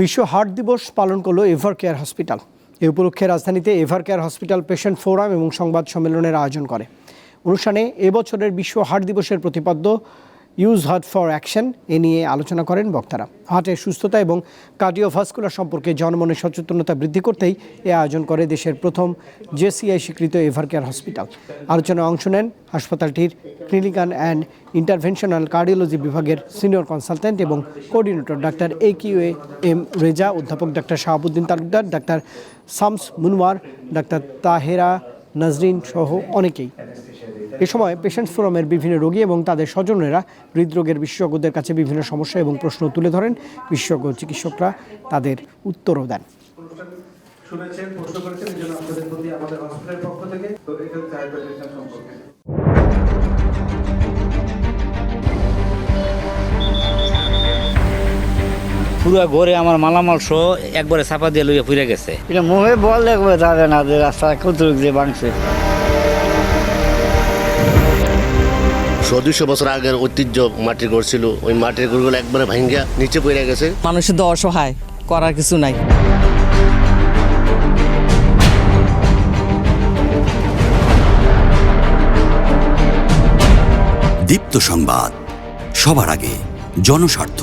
বিশ্ব হার্ট দিবস পালন করল এভার কেয়ার হসপিটাল। এ উপলক্ষে রাজধানীতে Evercare hospital patient forum এবং সংবাদ সম্মেলনের আয়োজন করে। অনুষ্ঠানে এবছরের বিশ্ব হার্ট দিবসের প্রতিপাদ্য ইউজ হার্ট ফর অ্যাকশন এ নিয়ে আলোচনা করেন বক্তারা। হার্টের সুস্থতা এবং কার্ডিওভাস্কুলার সম্পর্কে জনমনে সচেতনতা বৃদ্ধি করতেই এ আয়োজন করে দেশের প্রথম জেসিআই স্বীকৃত এভার কেয়ার হসপিটাল। আলোচনায় অংশ নেন হাসপাতালটির ক্লিনিক্যাল অ্যান্ড ইন্টারভেনশনাল কার্ডিওলজি বিভাগের সিনিয়র কনসালটেন্ট এবং coordinator doctor A Q A M Reza, অধ্যাপক doctor Shahabuddin Talukdar, doctor Shams Munwar, doctor Tahera Nazrin সহ অনেকেই। এ সময় পেশেন্টস ফোরামের বিভিন্ন রোগী এবং তাদের স্বজনেরা হৃদরোগের বিশেষজ্ঞদের কাছে বিভিন্ন সমস্যা এবং প্রশ্ন তুলে ধরেন। বিশেষজ্ঞ চিকিৎসকরা তাদের উত্তরও দেন। শুনেছেন প্রশ্ন করেছেন এই জন্য আপনাদের প্রতি আমাদের হসপিটালের পক্ষ থেকে তো এটা হাইপারটেনশন সম্পর্কে। পুরো ঘরে আমার মালামাল সহ একবারে চাপা দিয়ে লইয়া ফিরে গেছে। এটা মুখে বল দেখবে যাবে না যে রাস্তা কতটুক দিয়ে দুইশো বছর আগের ঐতিহ্য মাটির ঘর ছিল। ওই মাটির ঘরগুলো একবারে ভাঙ্গা নিচে পড়ে গেছে। মানুষের তো অসহায় করার কিছু নাই। দীপ্ত সংবাদ সবার আগে জনস্বার্থ।